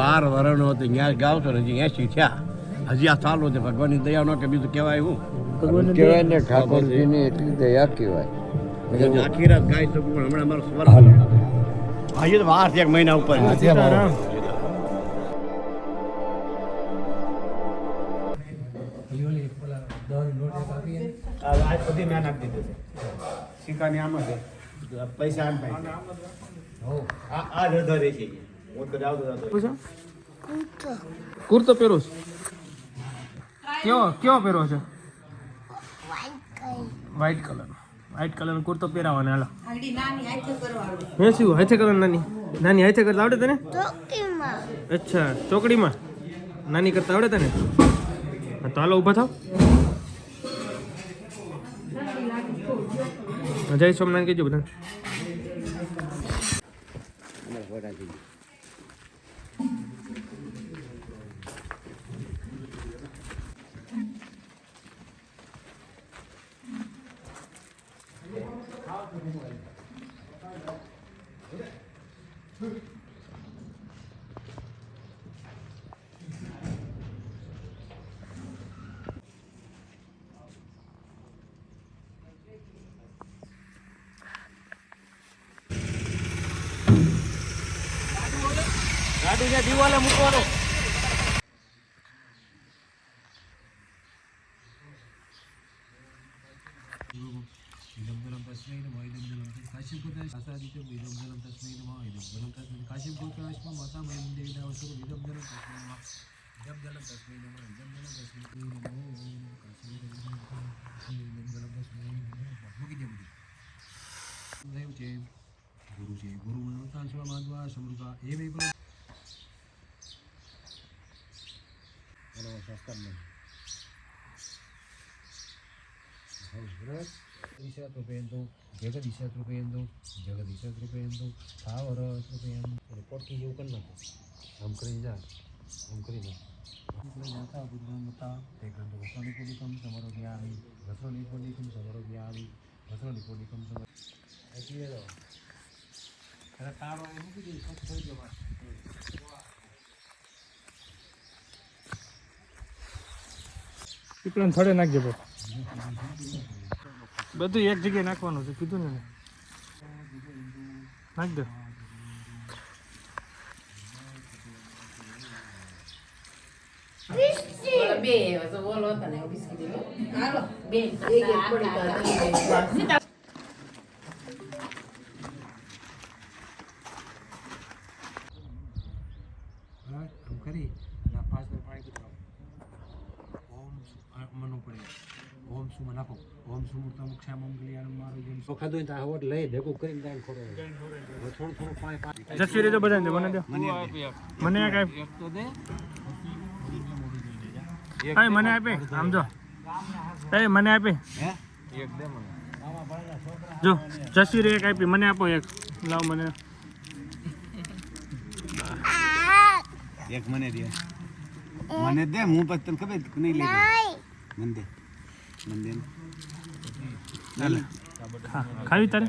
બાર વર્ષનો હતો ત્યાં ગાવ છો ને હજી એસી થયા. હજી આ ચાલુ છે ભગવાનની દયા નો કે બીજું કહેવાય હું? કહેવાય ને ઠાકોરજીની એટલી દયા કહેવાય. આખી રાત ગાઈ શકું પણ હમણાં મારો સ્વર હજી તો વાર છે એક મહિના ઉપર. આ બધી મેં નાખી દીધું છે. સિક્કાની આમ જ છે. પૈસા આમ ભાઈ આ આ જ વધારે છે તો તો તો. કુર્તો પહેરો છે કેવો કેવો પહેરો છે વ્હાઈટ કલર વ્હાઈટ કલર કુર્તો પહેરાવાનો હાલો. હે શું હાથે કલર નાની? નાની હાથે કરતા આવડે તને? અચ્છા ચોકડીમાં? નાની કરતા આવડે તને? તો હાલો ઊભા થાવ. જય સોમનાથ કહેજો બધા વાલે મૂકવાનો ગુરુ છે ગુરુ સમૃદ્ધ એ ગાડીને દિવાલે મૂકવાનો જગદીશત્રુપેન્દુ જગદીશત્રુપેન્દુ સ્થાવરત્રુપેન્દુ પોટકી જેવું કરી નાખો આમ કરીને જા આમ કરીને જાતા બુદ્ધમતા તે ગ્રંથ વસ્ત્રોનિપોલિકમ સમરોગ્યામિ વસ્ત્રોનિપોલિકમ સમરોગ્યામિ વસ્ત્રોનિપોલિકમ સમર એટલે તો ખરા તારો મૂકી દે થઈ જવા પીપળાને થડે નાખજે બહુ બધું એક જગ્યાએ નાખવાનું છે કીધું ને નાખ દે. બે તો બોલો તને બિસ્કિટ હાલો. બે. એક એક પડી તો બરાબર આમ કરી અને પાંચ પાણી પીધું ઓમ મનો સુમ નાખો ઓમ સુમૂર્તમ ક્ષામમ કલ્યાણમ મારું જેમ સો ખાધું હોય તો હોટ લઈ ભેગું કરીને દાન ખોરો થોડું થોડું પાણી પાણી જસવી રીતે બધાને દે મને દે મને એક આપ હા મને આપે આમ જો એ મને આપે જો જસવી રે એક આપી મને આપો એક લાવ મને એક મને દે મને દે હું પછી તને ખબર નહીં લઈ મને દે. મને દે ને. હા ખાવી તારે?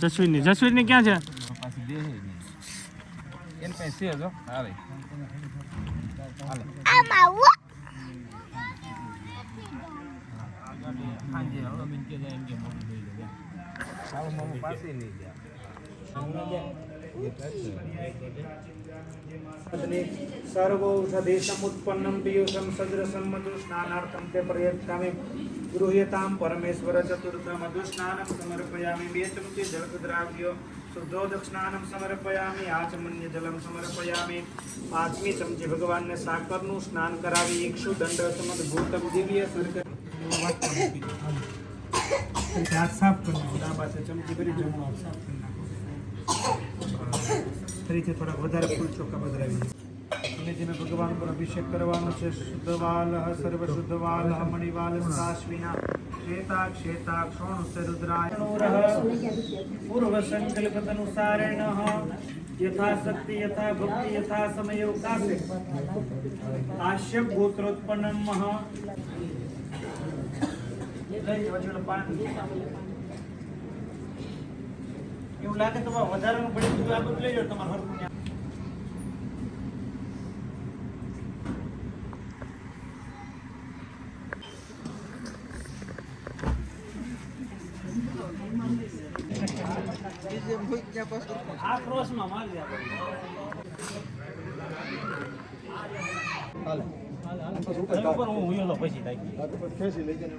જસવીરની જસવીરની. ક્યાં છે? સર્વૌષધિસમુત્પન્નમ પીયુષમ સદ્રસમ મધુસ્નાનાર્થમ તે પ્રયત્તામે ગૃહ્યતામ પરમેશ્વર ચતુર્થ મધુસ્નાનમ સમર્પયામિ બે ચમચી જળદ્રાવ્યો શુદ્ધોદક સ્નાનમ સમર્પયામિ આચમન્ય જલમ સમર્પયામિ પાંચમી ચમચી ભગવાનને સાકરનું સ્નાન કરાવી ઇક્ષુ દંડ સમદભૂતમ દિવ્ય સરકર સાફ કરી ચમચી ભરી જમવા સાફ કરી નાખો ફરીથી થોડાક વધારે ફૂલ ચોખ્ખા પધરાવી. અને જેને ભગવાન પર અભિષેક કરવાનો છે. શુદ્ધવાલ સર્વ શુદ્ધવાલ મણિવાલ સાશ્વિના શ્વેતા શ્વેતા ક્ષોણ રુદ્રાય પૂર્વ સંકલ્પ અનુસારેણ યથાશક્તિ યથા ભક્તિ યથા સમયોકાશે આશ્ય ગોત્રોત્પન્નમ એવું લાગે તમારે વધારાનું પડી ગયું આ બધું લઈ જાઓ તમારે હરકું આ ક્રોસમાં મારી જાય હાલ. હાલ ઉપર હું હુયો પછી થાય ખેંચી લઈ જાય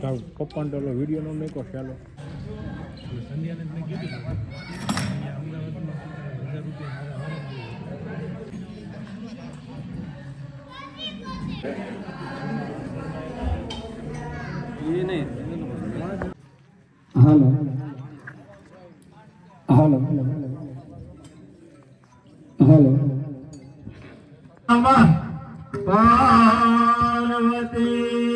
તાર પપ્પાને તો વીડિયો નો મેકો ચાલો. હાલો. હાલો. હાલો. હાલો પાર્વતી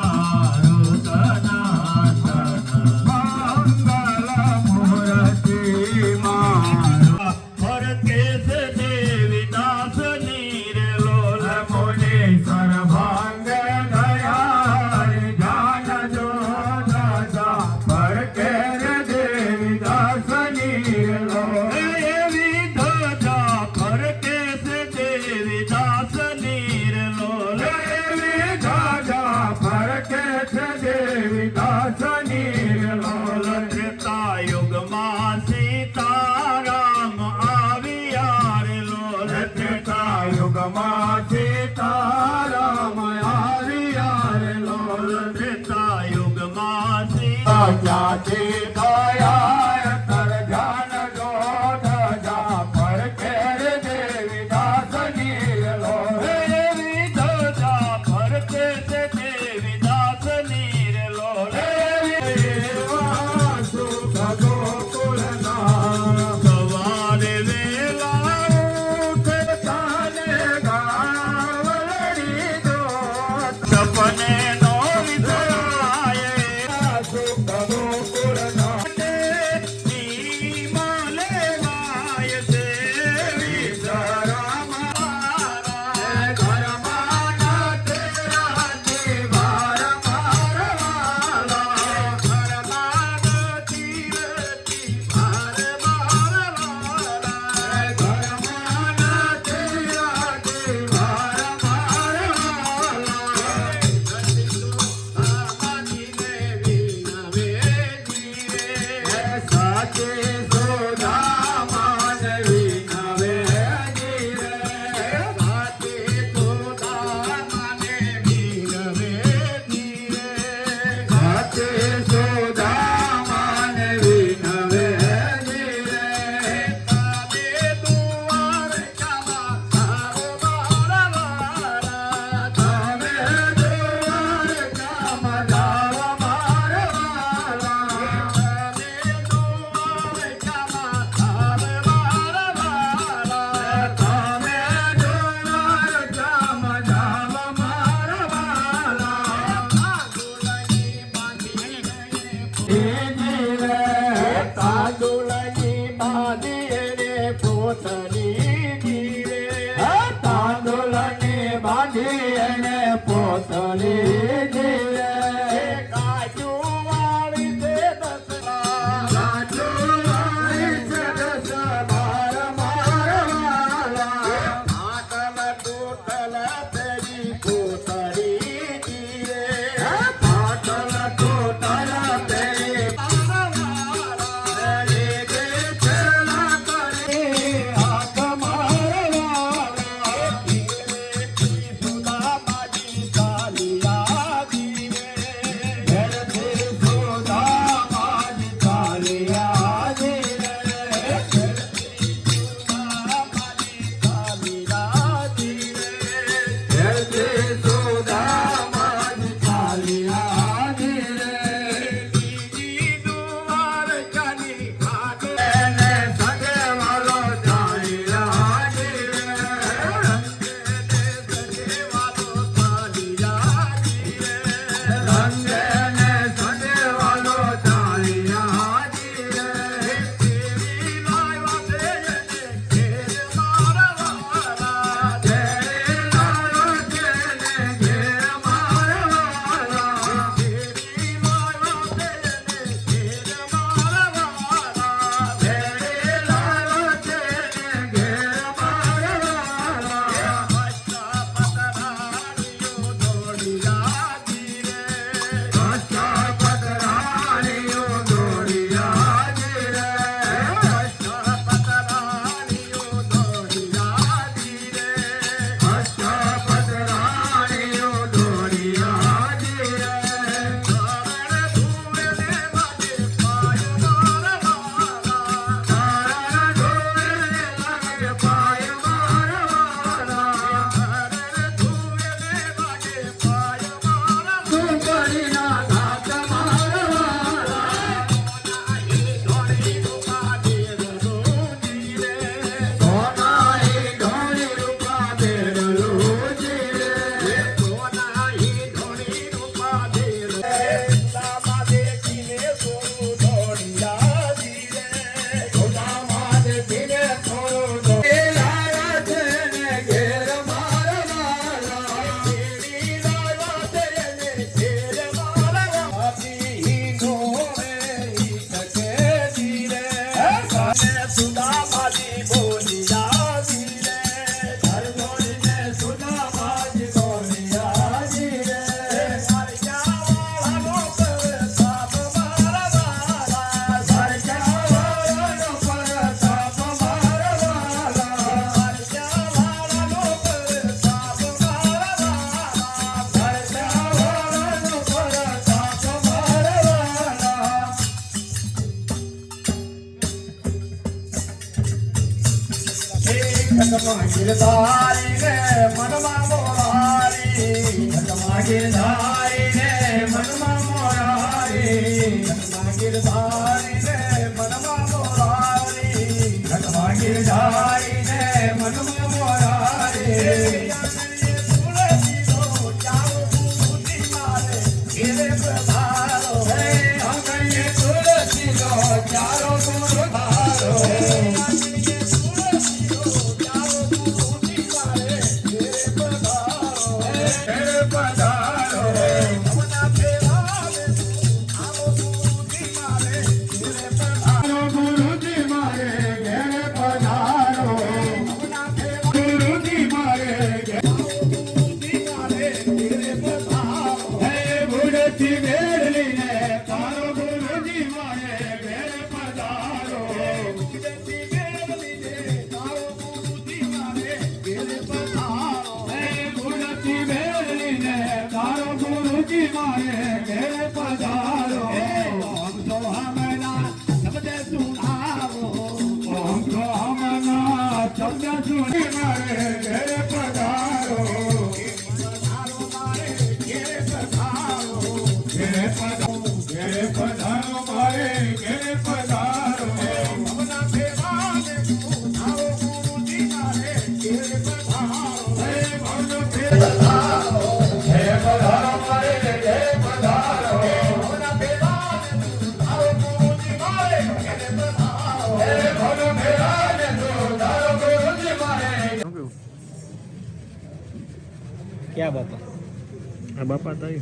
ગિરધારી ને મનમાં મોરારી મનમાં மணி ક્યાં બાપા. આ બાપા તારી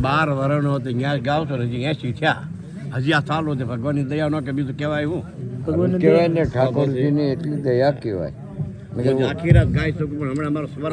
બાર વર્ષનો હતો ગાવ તો હજી એસી થયા હજી આ ચાલુ છે ભગવાનની દયાનો કે બીજું કહેવાય હું? કહેવાય ને ઠાકોરજીની એટલી દયા કહેવાય. આખી રાત ગાઈ શકું પણ હમણાં અમારો સ્વર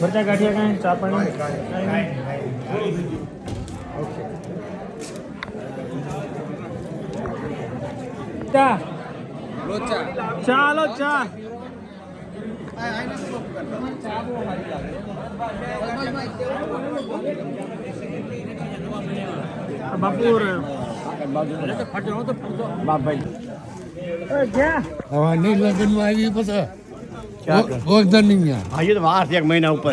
મરચા ગાંઠિયા કાંઈ ચા પાણી કાંઈ નહીં? ચા. ચાલો ચા. આ બાપુ રે. એ ક્યાં હવે નહીં લગ્નમાં આવી પછી. ગોરધન હજી તો વાર છે એક મહિના ઉપર.